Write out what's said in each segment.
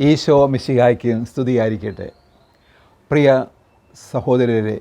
ഈശോ മിശിഹായ്ക്ക് സ്തുതിയായിരിക്കട്ടെ. പ്രിയ സഹോദരരെ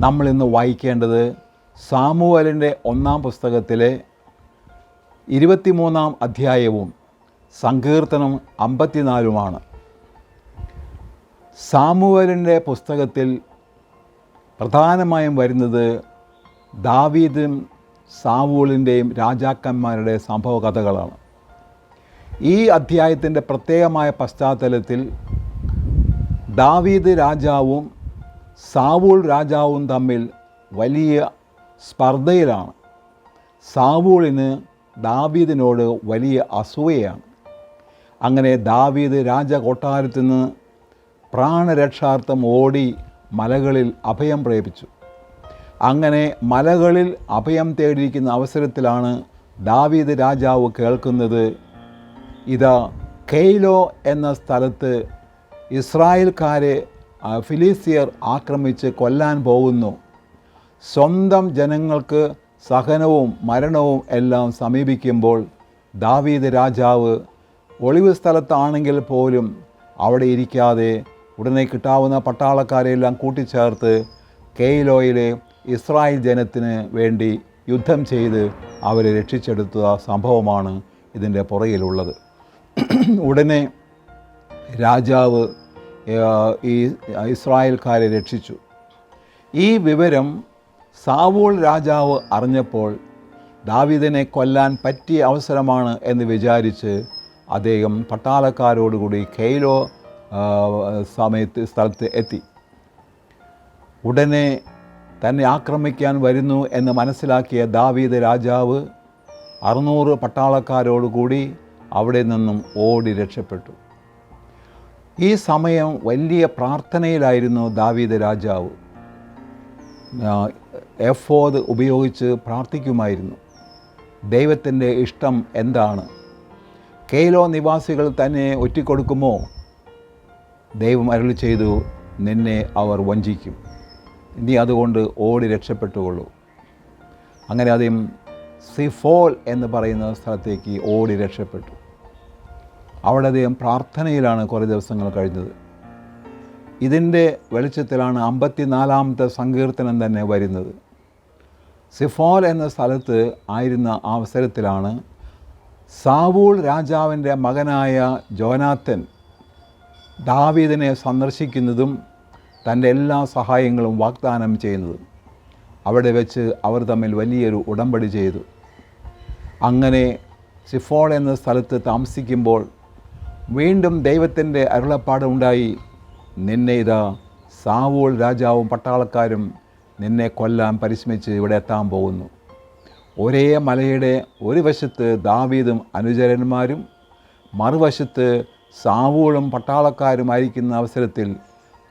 നമ്മളിന്ന് വായിക്കേണ്ടത് സാമുവലിന്റെ ഒന്നാം പുസ്തകത്തിലെ ഇരുപത്തിമൂന്നാം അധ്യായവും സങ്കീർത്തനം അമ്പത്തിനാലുമാണ്. സാമുവലിന്റെ പുസ്തകത്തിൽ പ്രധാനമായും വരുന്നത് ദാവീദും സാവൂളിന്റെയും രാജാക്കന്മാരുടെ സംഭവ കഥകളാണ് ഈ അധ്യായത്തിന്റെ പ്രത്യേകമായ പശ്ചാത്തലത്തിൽ ദാവീദ് രാജാവും സാവൂൾ രാജാവും തമ്മിൽ വലിയ സ്പർദ്ധയിലാണ്. സാവൂളിന് ദാവീദിനോട് വലിയ അസൂയയാണ്. അങ്ങനെ ദാവീദ് രാജ രാജകൊട്ടാരത്തിൽ നിന്ന് പ്രാണരക്ഷാർത്ഥം ഓടി മലകളിൽ അഭയം പ്രേപിച്ചു. അങ്ങനെ മലകളിൽ അഭയം തേടിയിരിക്കുന്ന അവസരത്തിലാണ് ദാവീദ് രാജാവ് കേൾക്കുന്നത് ഇതാ കെയ്ലോ എന്ന സ്ഥലത്ത് ഇസ്രായേൽക്കാരെ ഫിലിസ്തീയർ ആക്രമിച്ച് കൊല്ലാൻ പോകുന്നു. സ്വന്തം ജനങ്ങൾക്ക് സഹനവും മരണവും എല്ലാം സമീപിക്കുമ്പോൾ ദാവീദ് രാജാവ് ഒളിവ് സ്ഥലത്താണെങ്കിൽ പോലും അവിടെ ഇരിക്കാതെ ഉടനെ കിട്ടാവുന്ന പട്ടാളക്കാരെല്ലാം കൂട്ടിച്ചേർത്ത് കെയ്ലോയിലെ ഇസ്രായേൽ ജനത്തിന് വേണ്ടി യുദ്ധം ചെയ്ത് അവരെ രക്ഷിച്ചെടുത്ത സംഭവമാണ് ഇതിന്റെ പുറകിലുള്ളത്. ഉടനെ രാജാവ് ഈ ഇസ്രായേൽക്കാരെ രക്ഷിച്ചു. ഈ വിവരം സാവൂൾ രാജാവ് അറിഞ്ഞപ്പോൾ ദാവിദിനെ കൊല്ലാൻ പറ്റിയ അവസരമാണ് എന്ന് വിചാരിച്ച് അദ്ദേഹം പട്ടാളക്കാരോടുകൂടി കെയ്ലോ സമയത്ത് സ്ഥലത്ത് എത്തി. ഉടനെ തന്നെ ആക്രമിക്കാൻ വരുന്നു എന്ന് മനസ്സിലാക്കിയ ദാവീദ് രാജാവ് അറുന്നൂറ് പട്ടാളക്കാരോടുകൂടി അവിടെ നിന്നും ഓടി രക്ഷപ്പെട്ടു. ഈ സമയം വലിയ പ്രാർത്ഥനയിലായിരുന്നു ദാവീദ് രാജാവ്. എഫോദ് ഉപയോഗിച്ച് പ്രാർത്ഥിക്കുമായിരുന്നു. ദൈവത്തിന്റെ ഇഷ്ടം എന്താണ്? കെയിലോ നിവാസികൾ തന്നെ ഒറ്റിക്കൊടുക്കുമോ? ദൈവം അരളി ചെയ്തു നിന്നെ അവർ വഞ്ചിക്കും. നീ അതുകൊണ്ട് ഓടി രക്ഷപ്പെട്ടുകൊള്ളൂ. അങ്ങനെ ആദ്യം സിഫോൽ എന്ന് പറയുന്ന സ്ഥലത്തേക്ക് ഓടി രക്ഷപ്പെട്ടു. അവിടെ അദ്ദേഹം പ്രാർത്ഥനയിലാണ് കുറേ ദിവസങ്ങൾ കഴിഞ്ഞത്. ഇതിന്റെ വെളിച്ചത്തിലാണ് അമ്പത്തിനാലാമത്തെ സങ്കീർത്തനം തന്നെ വരുന്നത്. സിഫോൽ എന്ന സ്ഥലത്ത് ആയിരുന്ന അവസരത്തിലാണ് സാവൂൾ രാജാവിന്റെ മകനായ ജോനാത്തൻ ദാവീദിനെ സന്ദർശിക്കുന്നതും തന്റെ എല്ലാ സഹായങ്ങളും വാഗ്ദാനം ചെയ്യുന്നതും. അവിടെ വെച്ച് അവർ തമ്മിൽ വലിയൊരു ഉടമ്പടി ചെയ്തു. അങ്ങനെ സിഫോൾ എന്ന സ്ഥലത്ത് താമസിക്കുമ്പോൾ വീണ്ടും ദൈവത്തിന്റെ അരുളപ്പാട് ഉണ്ടായി നിന്നെ ഇതാ സാവോൾ രാജാവും പട്ടാളക്കാരും നിന്നെ കൊല്ലാൻ പരിശ്രമിച്ച് ഇവിടെ എത്താൻ പോകുന്നു. ഒരേ മലയുടെ ഒരു വശത്ത് ദാവീദും അനുചരന്മാരും മറുവശത്ത് സാവൂളും പട്ടാളക്കാരുമായിരിക്കുന്ന അവസരത്തിൽ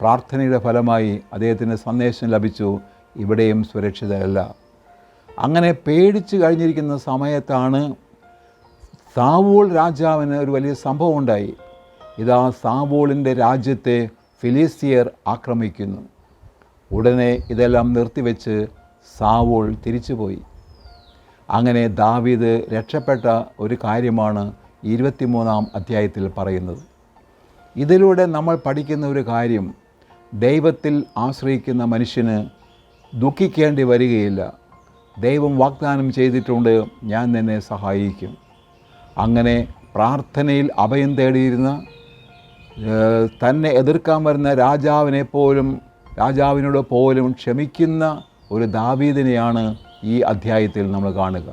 പ്രാർത്ഥനയുടെ ഫലമായി അദ്ദേഹത്തിന് സന്ദേശം ലഭിച്ചു ഇവിടെയും സുരക്ഷിതരല്ല. അങ്ങനെ പേടിച്ച് കഴിഞ്ഞിരിക്കുന്ന സമയത്താണ് സാവൂൾ രാജാവിന് ഒരു വലിയ സംഭവം ഉണ്ടായി ഇതാ സാവൂളിന്റെ രാജ്യത്തെ ഫിലിസ്തീയർ ആക്രമിക്കുന്നു. ഉടനെ ഇതെല്ലാം നിർത്തിവെച്ച് സാവൂൾ തിരിച്ചുപോയി. അങ്ങനെ ദാവീദ് രക്ഷപ്പെട്ട ഒരു കാര്യമാണ് ഇരുപത്തിമൂന്നാം അധ്യായത്തിൽ പറയുന്നത്. ഇതിലൂടെ നമ്മൾ പഠിക്കുന്ന ഒരു കാര്യം ദൈവത്തിൽ ആശ്രയിക്കുന്ന മനുഷ്യന് ദുഃഖിക്കേണ്ടി വരികയില്ല. ദൈവം വാഗ്ദാനം ചെയ്തിട്ടുണ്ട് ഞാൻ നിന്നെ സഹായിക്കും. അങ്ങനെ പ്രാർത്ഥനയിൽ അഭയം തേടിയിരുന്ന തന്നെ എതിർക്കാൻ വരുന്ന രാജാവിനെ പോലും രാജാവിനോട് പോലും ക്ഷമിക്കുന്ന ഒരു ദാവീദിനെയാണ് ഈ അധ്യായത്തിൽ നമ്മൾ കാണുക.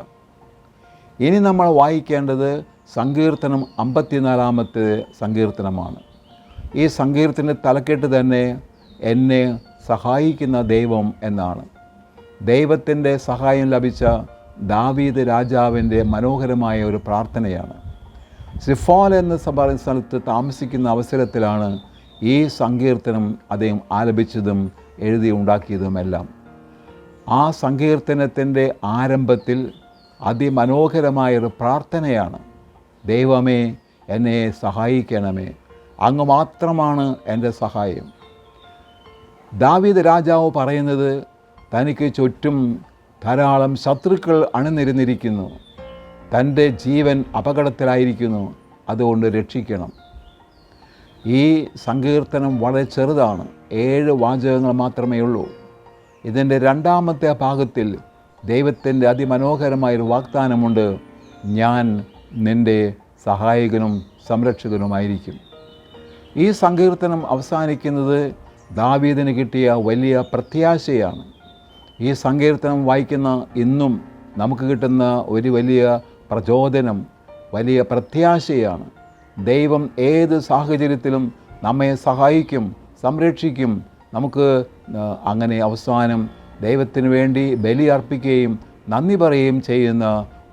ഇനി നമ്മൾ വായിക്കേണ്ടത് സങ്കീർത്തനം അമ്പത്തിനാലാമത്തെ സങ്കീർത്തനമാണ്. ഈ സങ്കീർത്തന തലക്കെട്ട് തന്നെ എന്നെ സഹായിക്കുന്ന ദൈവം എന്നാണ്. ദൈവത്തിന്റെ സഹായം ലഭിച്ച ദാവീദ് രാജാവിന്റെ മനോഹരമായ ഒരു പ്രാർത്ഥനയാണ്. സിഫോൽ എന്ന സഭ സ്ഥലത്ത് താമസിക്കുന്ന അവസരത്തിലാണ് ഈ സങ്കീർത്തനം അദ്ദേഹം ആലപിച്ചതും എഴുതി ഉണ്ടാക്കിയതുമെല്ലാം ആ സങ്കീർത്തനത്തിന്റെ ആരംഭത്തിൽ അതിമനോഹരമായൊരു പ്രാർത്ഥനയാണ്. ദൈവമേ എന്നെ സഹായിക്കണമേ. അങ്ങ് മാത്രമാണ് എന്റെ സഹായം. ദാവീദ് രാജാവ് പറയുന്നത് തനിക്ക് ചുറ്റും ധാരാളം ശത്രുക്കൾ അണിനിരന്നിരിക്കുന്നു. തന്റെ ജീവൻ അപകടത്തിലായിരിക്കുന്നു. അതുകൊണ്ട് രക്ഷിക്കണം. ഈ സങ്കീർത്തനം വളരെ ചെറുതാണ്. ഏഴ് വാചകങ്ങൾ മാത്രമേ ഉള്ളൂ. ഇതിന്റെ രണ്ടാമത്തെ ഭാഗത്തിൽ ദൈവത്തിന്റെ അതിമനോഹരമായൊരു വാഗ്ദാനമുണ്ട്. ഞാൻ നിന്റെ സഹായകനും സംരക്ഷകനുമായിരിക്കും. ഈ സങ്കീർത്തനം അവസാനിക്കുന്നത് ദാവീദിന് കിട്ടിയ വലിയ പ്രത്യാശയാണ്. ഈ സങ്കീർത്തനം വായിക്കുന്ന ഇന്നും നമുക്ക് കിട്ടുന്ന ഒരു വലിയ പ്രചോദനം വലിയ പ്രത്യാശയാണ്. ദൈവം ഏത് സാഹചര്യത്തിലും നമ്മെ സഹായിക്കും സംരക്ഷിക്കും. നമുക്ക് അങ്ങനെ അവസാനം ദൈവത്തിന് വേണ്ടി ബലി അർപ്പിക്കുകയും നന്ദി പറയുകയും ചെയ്യുന്ന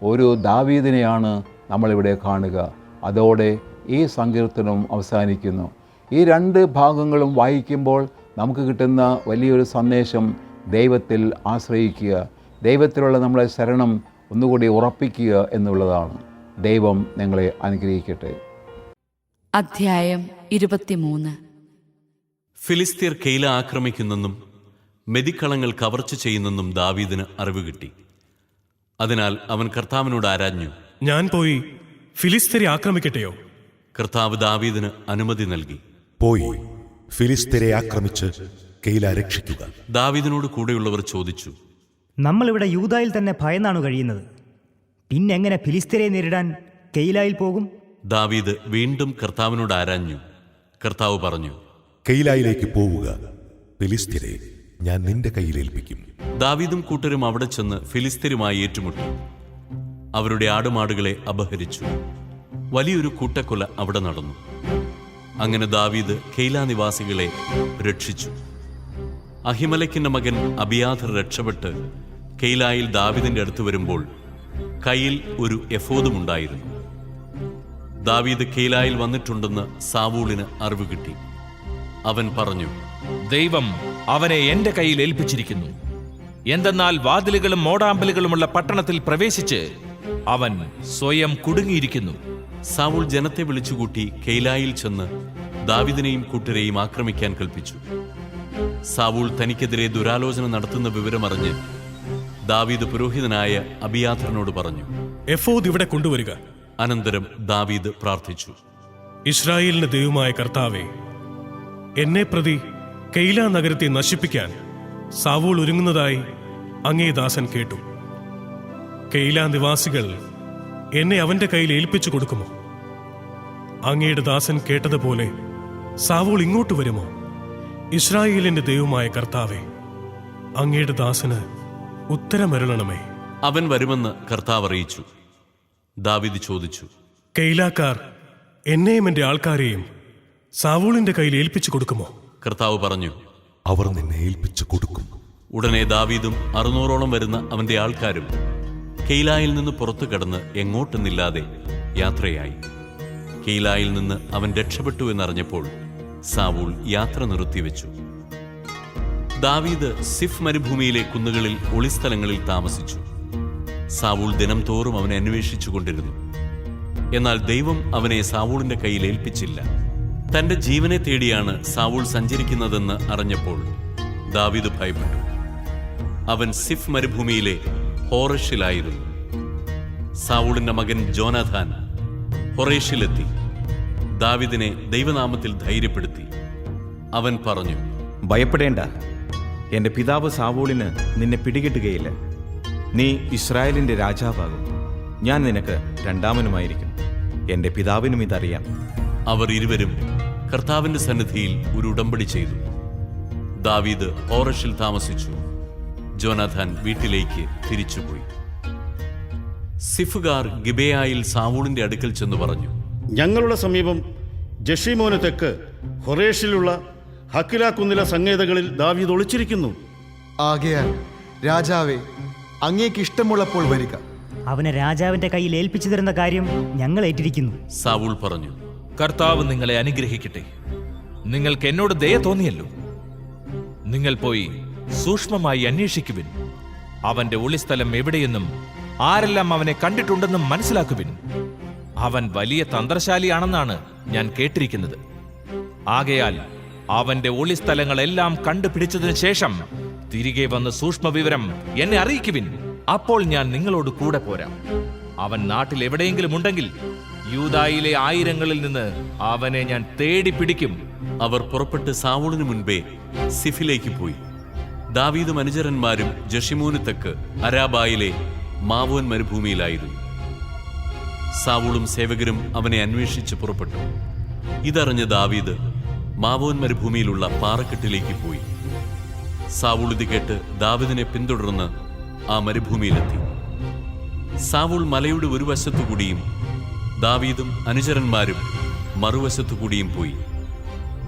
ഒരു ദാവീദിനെയാണ് നമ്മളിവിടെ കാണുക. അതോടെ ഈ സങ്കീർത്തനം അവസാനിക്കുന്നു. ഈ രണ്ട് ഭാഗങ്ങളും വായിക്കുമ്പോൾ നമുക്ക് കിട്ടുന്ന വലിയൊരു സന്ദേശം ദൈവത്തിൽ ആശ്രയിക്കുക ദൈവത്തിലുള്ള നമ്മളെ ശരണം ഒന്നുകൂടി ഉറപ്പിക്കുക എന്നുള്ളതാണ്. ദൈവം നിങ്ങളെ അനുഗ്രഹിക്കട്ടെ. അധ്യായം ഇരുപത്തിമൂന്ന്. ഫിലിസ്തീർ കെയില ആക്രമിക്കുന്നെന്നും മെതിക്കളങ്ങൾ കവർച്ച ചെയ്യുന്നെന്നും ദാവീദിന് അറിവ് കിട്ടി. അതിനാൽ അവൻ കർത്താവിനോട് ആരാഞ്ഞു ഞാൻ പോയി ഫിലിസ്തീരെ ആക്രമിക്കട്ടെയോ? കർത്താവ് ദാവീദിന് അനുമതി നൽകി. പോയി ഫിലിസ്തീരെ ആക്രമിച്ച് കെയില രക്ഷിക്കുക. ദാവിദിനോട് കൂടെയുള്ളവർ ചോദിച്ചു നമ്മളിവിടെ യൂതായിൽ തന്നെ ഭയന്നാണ് കഴിയുന്നത്. പിന്നെ എങ്ങനെ ഫിലിസ്തീനെ നേരിടാൻ കെയിലായിൽ പോകും? ദാവീദ് വീണ്ടും കർത്താവിനോട് ആരാഞ്ഞു. കർത്താവ് പറഞ്ഞു കെയിലായിലേക്ക് പോവുക. ഫിലിസ്തീനെ ഞാൻ നിന്റെ കയ്യിൽ ഏൽപ്പിക്കും. ദാവീദും കൂട്ടരും അവിടെ ചെന്ന് ഫിലിസ്തീനുമായി ഏറ്റുമുട്ടി. അവരുടെ ആടുമാടുകളെ അപഹരിച്ചു. വലിയൊരു കൂട്ടക്കൊല അവിടെ നടന്നു. അങ്ങനെ ദാവീദ് കെയില നിവാസികളെ രക്ഷിച്ചു. അഹിമലക്കിന്റെ മകൻ അബിയാഥർ രക്ഷപ്പെട്ട് കെയിലായിൽ ദാവിദിന്റെ അടുത്ത് വരുമ്പോൾ കയ്യിൽ ഒരു എഫോദുമുണ്ടായിരുന്നു ദാവീദ് കെയിലായിൽ വന്നിട്ടുണ്ടെന്ന് സാവൂളിന് അറിവ് കിട്ടി. അവൻ പറഞ്ഞു ദൈവം അവനെ എന്റെ കയ്യിൽ ഏൽപ്പിച്ചിരിക്കുന്നു. എന്തെന്നാൽ വാതിലുകളും മോടാമ്പലുകളുമുള്ള പട്ടണത്തിൽ പ്രവേശിച്ച് അവൻ സ്വയം കുടുങ്ങിയിരിക്കുന്നു. സാവൂൾ ജനത്തെ വിളിച്ചുകൂട്ടി കെയിലായിൽ ചെന്ന് ദാവിദിനെയും കൂട്ടരെയും ആക്രമിക്കാൻ കൽപ്പിച്ചു. സാവൂൾ തനിക്കെതിരെ ദുരാലോചന നടത്തുന്ന വിവരമറിഞ്ഞ് ദാവീദ് പുരോഹിതനായ അബിയാഥറിനോട് പറഞ്ഞു എഫോദ് ഇവിടെ കൊണ്ടുവരിക. അനന്തരം ദാവീദ് പ്രാർത്ഥിച്ചു. ഇസ്രായേലിന്റെ ദൈവമായ കർത്താവെ എന്നെ പ്രതി കെയില നഗരത്തെ നശിപ്പിക്കാൻ സാവൂൾ ഒരുങ്ങുന്നതായി അങ്ങേ ദാസൻ കേട്ടു. കെയില നിവാസികൾ എന്നെ അവന്റെ കയ്യിൽ ഏൽപ്പിച്ചു കൊടുക്കുമോ? അങ്ങയുടെ ദാസൻ കേട്ടതുപോലെ സാവൂൾ ഇങ്ങോട്ട് വരുമോ? ഇസ്രായേലിന്റെ ദൈവമായ കർത്താവെ അങ്ങയുടെ ദാസന് ഉത്തരമരുളണമേ. അവൻ വരുമെന്ന് കർത്താവ് അറിയിച്ചു. ദാവിദ് ചോദിച്ചു കെയിലാക്കാർ എന്നെയും എന്റെ ആൾക്കാരെയും സാവൂളിന്റെ കയ്യിൽ ഏൽപ്പിച്ചു കൊടുക്കുമോ? കർത്താവ് പറഞ്ഞു അവർ നിന്നെ ഏൽപ്പിച്ചു കൊടുക്കും. ഉടനെ ദാവീദും അറുന്നൂറോളം വരുന്ന അവന്റെ ആൾക്കാരും കെയിലായിൽ നിന്ന് പുറത്തു കടന്ന് എങ്ങോട്ടെന്നില്ലാതെ യാത്രയായി. കെയിലായിൽ നിന്ന് അവൻ രക്ഷപ്പെട്ടു എന്നറിഞ്ഞപ്പോൾ സാവൂൾ യാത്ര നിർത്തിവെച്ചു. ദാവീദ് സിഫ് മരുഭൂമിയിലെ കുന്നുകളിൽ ഒളിസ്ഥലങ്ങളിൽ താമസിച്ചു. സാവൂൾ ദിനം തോറും അവനെ അന്വേഷിച്ചു കൊണ്ടിരുന്നു എന്നാൽ ദൈവം അവനെ സാവൂളിന്റെ കയ്യിൽ ഏൽപ്പിച്ചില്ല. തന്റെ ജീവനെ തേടിയാണ് സാവൂൾ സഞ്ചരിക്കുന്നതെന്ന് അറിഞ്ഞപ്പോൾ ദാവീദ് ഭയപ്പെട്ടു. അവൻ സിഫ് മരുഭൂമിയിലെ ഹോറഷിലായിരുന്നു. സാവൂളിന്റെ മകൻ ജോനാഥാൻ ഹൊറേഷിലെത്തി. ദാവിദിനെ ദൈവനാമത്തിൽ ധൈര്യപ്പെടുത്തി. അവൻ പറഞ്ഞു ഭയപ്പെടേണ്ട. എന്റെ പിതാവ് സാവോളിന് നിന്നെ പിടികിട്ടുകയില്ല. നീ ഇസ്രായേലിന്റെ രാജാവാകും. ഞാൻ നിനക്ക് രണ്ടാമനുമായിരിക്കും. എന്റെ പിതാവിനും ഇതറിയാം. അവർ ഇരുവരും കർത്താവിന്റെ സന്നിധിയിൽ ഒരു ഉടമ്പടി ചെയ്തു. ദാവീദ് ഓറഷിൽ താമസിച്ചു. ജോനാഥാൻ വീട്ടിലേക്ക് തിരിച്ചുപോയി. സിഫുകാർ ഗിബയായിൽ സാവൂളിന്റെ അടുക്കൽ ചെന്ന് പറഞ്ഞു ഞങ്ങളുടെ സമീപം ജഷീമോന് തെക്ക് ഹൊറേഷിലുള്ള ഹക്കില കുന്നില സങ്കേതങ്ങളിൽ ദാവീദ് ഒളിച്ചിരിക്കുന്നു. ആകയാൽ രാജാവേ അങ്ങേക്ക് ഇഷ്ടമുള്ളപ്പോൾ വരിക. അവനെ രാജാവിന്റെ കയ്യിൽ ഏൽപ്പിച്ചു തരുന്ന കാര്യം ഞങ്ങൾ ഏറ്റിരിക്കുന്നു. സാവുൾ പറഞ്ഞു കർത്താവ് നിങ്ങളെ അനുഗ്രഹിക്കട്ടെ. നിങ്ങൾക്ക് എന്നോട് ദയ തോന്നിയല്ലോ. നിങ്ങൾ പോയി സൂക്ഷ്മമായി അന്വേഷിക്കുവിൻ. അവന്റെ ഒളിസ്ഥലം എവിടെയെന്നും ആരെല്ലാം അവനെ കണ്ടിട്ടുണ്ടെന്നും മനസ്സിലാക്കുവിൻ. അവൻ വലിയ തന്ത്രശാലിയാണെന്നാണ് ഞാൻ കേട്ടിരിക്കുന്നത്. ആകയാൽ അവന്റെ ഒളിസ്ഥലങ്ങളെല്ലാം കണ്ടുപിടിച്ചതിനു ശേഷം തിരികെ വന്ന് സൂക്ഷ്മ വിവരം എന്നെ അറിയിക്കുവിൻ. അപ്പോൾ ഞാൻ നിങ്ങളോട് കൂടെ പോരാം. അവൻ നാട്ടിൽ എവിടെയെങ്കിലും ഉണ്ടെങ്കിൽ യൂതായിലെ ആയിരങ്ങളിൽ നിന്ന് അവനെ ഞാൻ തേടി പിടിക്കും. അവർ പുറപ്പെട്ട് സാവൂളിനു മുൻപേ സിഫിലേക്ക് പോയി. ദാവീദും അനുചരന്മാരും ജഷിമൂനത്തക്ക് തെക്ക് അരാബായിലെ മാവോൻ മരുഭൂമിയിലായിരുന്നു. സാവൂളും സേവകരും അവനെ അന്വേഷിച്ച് പുറപ്പെട്ടു. ഇതറിഞ്ഞ ദാവീദ് മാവോൻ മരുഭൂമിയിലുള്ള പാറക്കെട്ടിലേക്ക് പോയി. സാവൂൾ ഇത് കേട്ട് ദാവിദിനെ പിന്തുടർന്ന് ആ മരുഭൂമിയിലെത്തി. സാവൂൾ മലയുടെ ഒരു വശത്തുകൂടിയും ദാവീദും അനുചരന്മാരും മറുവശത്തുകൂടിയും പോയി.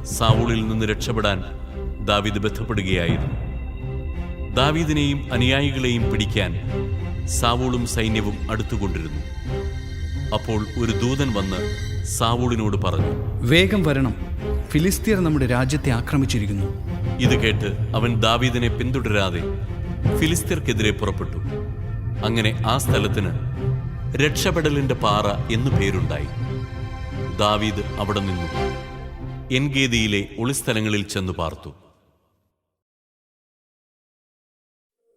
സാവൂളിൽ നിന്ന് രക്ഷപ്പെടാൻ ദാവീദ് ബന്ധപ്പെടുകയായിരുന്നു ദാവീദിനെയും അനുയായികളെയും പിടിക്കാൻ സാവൂളും സൈന്യവും അടുത്തുകൊണ്ടിരുന്നു. അപ്പോൾ ഒരു ദൂതൻ വന്ന് സാവൂളിനോട് പറഞ്ഞു വേഗം വരണം. ഫിലിസ്തീർ നമ്മുടെ രാജ്യത്തെ ആക്രമിച്ചിരിക്കുന്നു. ഇത് കേട്ട് അവൻ ദാവീദിനെ പിന്തുടരാതെ ഫിലിസ്തീർക്കെതിരെ പുറപ്പെട്ടു. അങ്ങനെ ആ സ്ഥലത്തിന് രക്ഷപ്പെടലിന്റെ പാറ എന്നു പേരുണ്ടായി. ദാവീദ് അവിടെ നിന്നു എൻഗേദിയിലെ ഒളിസ്ഥലങ്ങളിൽ ചെന്നു പാർത്തു.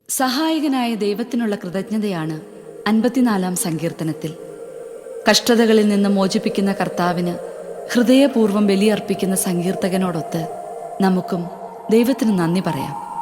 സഹായകനായ ദൈവത്തിനുള്ള കൃതജ്ഞതയാണ് അൻപത്തിനാലാം സങ്കീർത്തനത്തിൽ. കഷ്ടതകളിൽ നിന്ന് മോചിപ്പിക്കുന്ന കർത്താവിന് ഹൃദയപൂർവം ബലിയർപ്പിക്കുന്ന സങ്കീർത്തകനോടൊത്ത് നമുക്കും ദൈവത്തിന് നന്ദി പറയാം.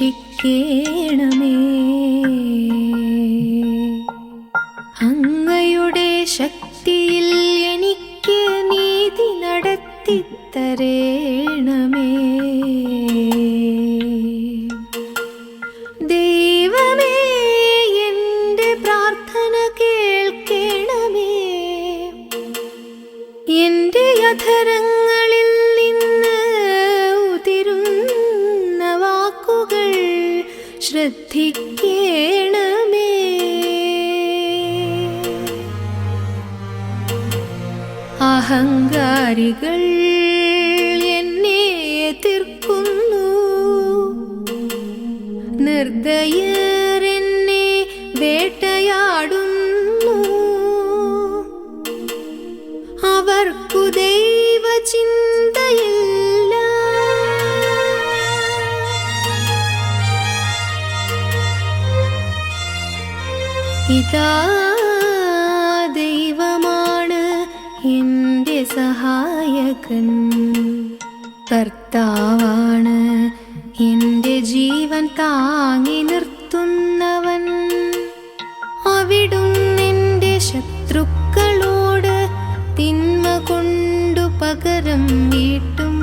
രക്ഷിക്കേണമേ. ശ്രദ്ധിക്കണമേ. അഹങ്കാരികൾ ഇതാ ദൈവമാണ് എന്റെ സഹായകൻ. കർത്താവാണ് എന്റെ ജീവൻ താങ്ങി നിർത്തുന്നവൻ. അവിടുന്നെന്റെ ശത്രുക്കളോട് തിന്മ കൊണ്ടു പകരം വീട്ടും.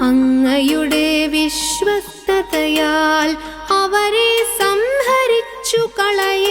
അങ്ങയുടെ വിശ്വസ്തതയാൽ അവരെ സംഹരിച്ചു കളയണമേ